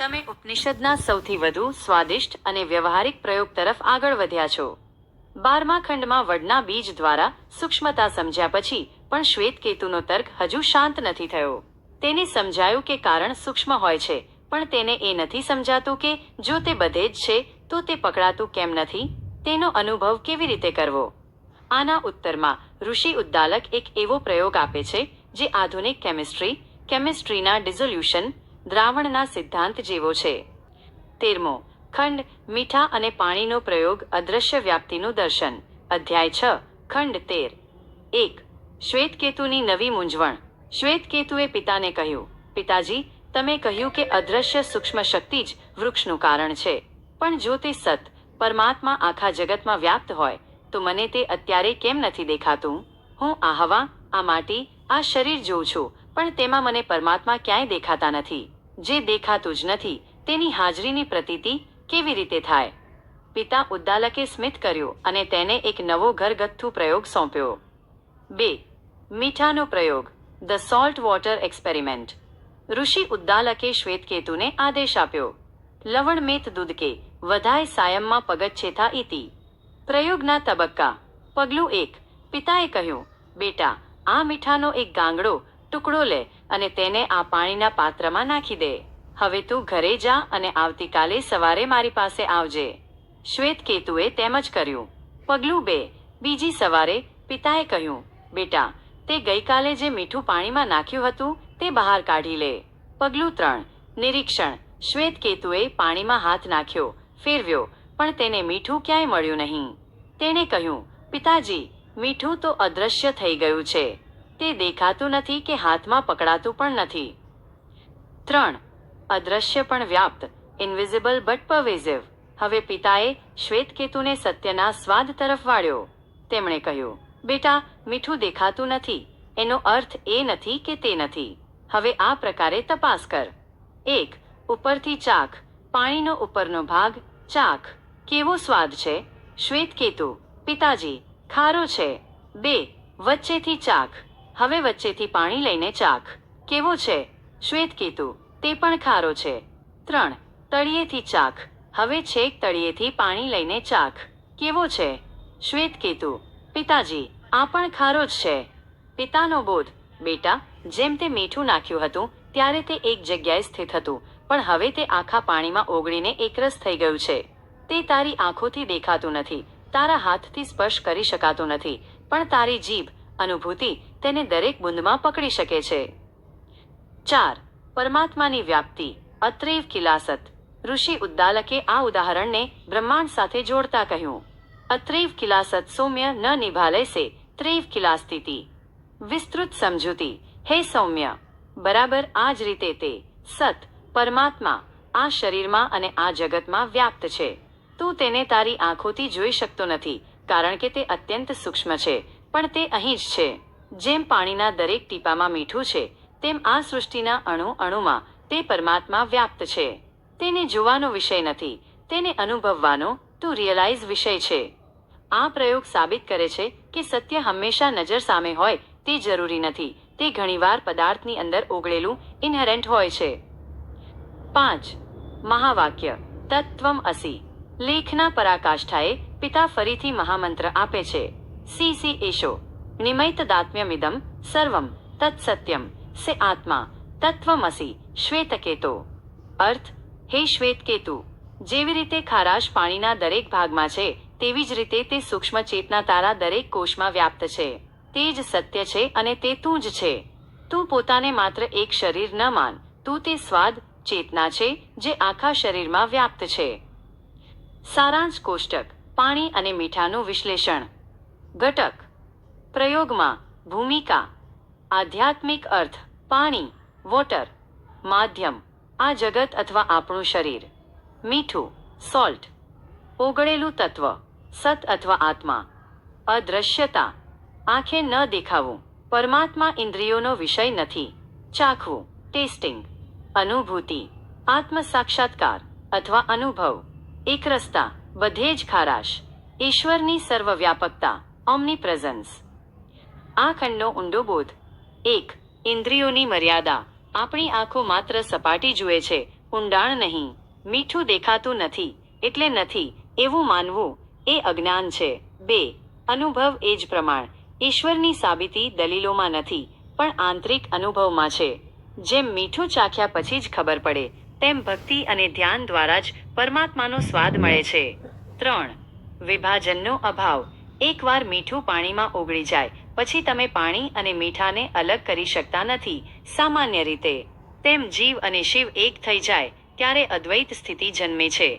તમે ઉપનિષદના સૌથી વધુ સ્વાદિષ્ટ અને વ્યવહારિક પ્રયોગ તરફ આગળ વધ્યા છો. બારમા ખંડમાં વડના બીજ દ્વારા સૂક્ષ્મતા સમજ્યા પછી પણ શ્વેતકેતુનો તર્ક હજુ શાંત નથી થયો. તેને સમજાયું કે કારણ સૂક્ષ્મ હોય છે, પણ તેને એ નથી સમજાતું કે જો તે બધે જ છે, તો તે પકડાતું કેમ નથી? તેનો અનુભવ કેવી રીતે કરવો? આના ઉત્તરમાં ઋષિ ઉદ્દાલક એક એવો પ્રયોગ આપે છે, જે આધુનિક કેમિસ્ટ્રી, કેમિસ્ટ્રીના ડિઝોલ્યુશન દ્રાવણના સિદ્ધાંત જેવો છે. તેરમો, ખંડ મીઠા અને પાણીનો પ્રયોગ અદ્રશ્ય વ્યાપ્તિનું દર્શન. અધ્યાય છ, ખંડ તેર. એક, શ્વેતકેતુની નવી મૂંઝવણ. શ્વેતકેતુએ પિતાને કહ્યું, પિતાજી, તમે કહ્યું કે અદ્રશ્ય સૂક્ષ્મ શક્તિ જ વૃક્ષનું કારણ છે. પણ જો તે સત, પરમાત્મા આખા જગતમાં વ્યાપ્ત હોય, તો મને તે અત્યારે કેમ નથી દેખાતું? હું આ હવા, આ માટી, આ શરીર જોઉં છું. પણ તેમાં મને પરમાત્મા ક્યાંય દેખાતા નથી. જે દેખાતું જ નથી, તેની હાજરીની પ્રતીતિ કેવી રીતે થાય? પિતા ઉદ્દાલકે સ્મિત કર્યું અને તેને એક નવો ઘરગથ્થુ પ્રયોગ સોંપ્યો. બે, મીઠાનો પ્રયોગ, ધ સોલ્ટ વોટર એક્સપેરિમેન્ટ. ઋષિ ઉદ્દાલકે શ્વેતકેતુને આદેશ આપ્યો. લવણ મેત દૂધકે વધાય સાયમમાં પગચ્છેથા ઇતિ પ્રયોગના તબક્કા. પગલું એક, પિતાએ કહ્યું, બેટા, આ મીઠાનો એક ગાંગડો ટુકડો લે અને તેને આ પાણીના પાત્રમાં નાખી દે. હવે તું ઘરે જા અને આવતીકાલે સવારે મારી પાસે આવજે. શ્વેતકેતુએ તેમ જ કર્યું. પગલું બે. બીજી સવારે પિતાએ કહ્યું, બેટા, તે ગઈકાલે જે મીઠું પાણીમાં નાખ્યું હતું તે બહાર કાઢી લે. પગલું ત્રણ. નિરીક્ષણ. શ્વેતકેતુએ પાણીમાં હાથ નાખ્યો, ફેરવ્યો, પણ તેને મીઠું ક્યાંય મળ્યું નહીં. તેણે કહ્યું, પિતાજી, મીઠું તો અદૃશ્ય થઈ ગયું છે. તે દેખાતું નથી કે હાથમાં પકડાતું પણ નથી. ત્રણ, અદ્રશ્ય પણ વ્યાપ્ત ઇન્વિઝિબલ બટ પરવેઝિવ હવે પિતાએ શ્વેતકેતુને સત્યના સ્વાદ તરફ વાળ્યો. તેમણે કહ્યું, બેટા, મીઠું દેખાતું નથી. એનો અર્થ એ નથી કે તે નથી. હવે આ પ્રકારે તપાસ કર. એક, ઉપરથી ચાખ પાણીનો ઉપરનો ભાગ ચાખ કેવો સ્વાદ છે? શ્વેતકેતુ. પિતાજી, ખારો છે. બે, વચ્ચેથી ચાખ હવે વચ્ચેથી પાણી લઈને ચાખ. કેવો છે? શ્વેતકેતુ તે પણ ખારો છે. ત્રણ. તળિયેથી ચાખ. હવે છેક તળિયેથી પાણી લઈને ચાખ. કેવો છે? શ્વેતકેતુ પિતાજી, આ પણ ખારો જ છે. પિતાનો બોધ, બેટા, જેમ તે મીઠું નાખ્યું હતું, ત્યારે તે એક જગ્યાએ સ્થિત હતું, પણ હવે તે આખા પાણીમાં ઓગળીને એકરસ થઈ ગયું છે. તે તારી આંખોથી દેખાતું નથી, તારા હાથથી સ્પર્શ કરી શકાતું નથી, પણ તારી જીભ, અનુભૂતિ તેને દરેક બુંદમાં પકડી શકે છે. ચાર, પરમાત્માની વ્યાપ્તિ, અત્રેવ કિલાસત ઋષિ ઉદ્દાલકે આ ઉદાહરણને બ્રહ્માંડ સાથે જોડતા કહ્યું. અત્રેવ કિલાસત સૌમ્ય ન નિભાલે સે, ત્રેવ કિલાસ્તિતિ વિસ્તૃત સમજૂતી, હે સૌમ્ય, બરાબર આ જ રીતે તે, સત, પરમાત્મા, આ શરીરમાં અને આ જગતમાં વ્યાપ્ત છે. તું તેને તારી આંખોથી જોઈ શકતો નથી, કારણ કે તે અત્યંત સૂક્ષ્મ છે, પણ તે અહીં જ છે. જેમ પાણીના દરેક ટીપામાં મીઠું છે, તેમ આ સૃષ્ટિના અણુ અણુમાં તે પરમાત્મા વ્યાપ્ત છે. તેને જોવાનો વિષય નથી, તેને અનુભવવાનો ટુ રિયલાઇઝ વિષય છે. આ પ્રયોગ સાબિત કરે છે કે સત્ય હંમેશા નજર સામે હોય તે જરૂરી નથી, તે ઘણીવાર પદાર્થની અંદર ઓગળેલું ઇનહેરન્ટ હોય છે. પાંચ, મહાવાક્ય તત્વમ અસી. લેખના પરાકાષ્ઠાએ પિતા ફરીથી મહામંત્ર આપે છે. C C એશો. નિમૈત દાત્મ્યમિદમ સર્વમ તત્સત્યમ સે આત્મા તત્વમસી શ્વેતકેતો અર્થ હે શ્વેતકેતુ જેવી રીતે ખારાશ પાણીના દરેક ભાગમાં છે તેવી જ રીતે તે સૂક્ષ્મ ચેતના તારા દરેક કોષમાં વ્યાપ્ત છે તે જ સત્ય છે અને તે તું જ છે તું પોતાને માત્ર એક શરીર ન માન તું તે સ્વાદ ચેતના છે જે આખા શરીરમાં વ્યાપ્ત છે સારાંશ કોષ્ટક પાણી અને મીઠાનું વિશ્લેષણ ઘટક પ્રયોગમાં ભૂમિકા, આધ્યાત્મિક અર્થ, પાણી, વોટર, માધ્યમ, આ જગત અથવા આપણું શરીર. મીઠું, સોલ્ટ, ઓગળેલું તત્વ, સત અથવા આત્મા. અદ્રશ્યતા, આંખે ન દેખાવું, પરમાત્મા ઇન્દ્રિયોનો વિષય નથી. ચાખવું, ટેસ્ટિંગ, અનુભૂતિ આત્મ સાક્ષાત્કાર અથવા અનુભવ. એકરસતા બધે જ ખારાશ, ઈશ્વરની સર્વવ્યાપકતા ઓમની પ્રેઝન્સ આ ખંડનો ઊંડો બોધ. એક, ઇન્દ્રિયોની મર્યાદા. આપણી આંખો માત્ર સપાટી જુએ છે, ઊંડાણ નહીં. મીઠું દેખાતું નથી, એટલે નથી, એવું માનવું, એ અજ્ઞાન છે. બે, અનુભવ એ જ પ્રમાણ. ઈશ્વરની સાબિતી દલીલોમાં નથી, પણ આંતરિક અનુભવમાં છે. જેમ મીઠું ચાખ્યા પછી જ ખબર પડે, તેમ ભક્તિ અને ધ્યાન દ્વારા જ પરમાત્માનો સ્વાદ મળે છે. ત્રણ, વિભાજનનો અભાવ. એકવાર મીઠું પાણીમાં ઓગળી જાય, પછી તમે પાણી અને મીઠાને અલગ કરી શકતા નથી. સામાન્ય રીતે, તેમ જીવ અને શિવ એક થઈ જાય, ત્યારે અદ્વૈત સ્થિતિ જન્મે છે.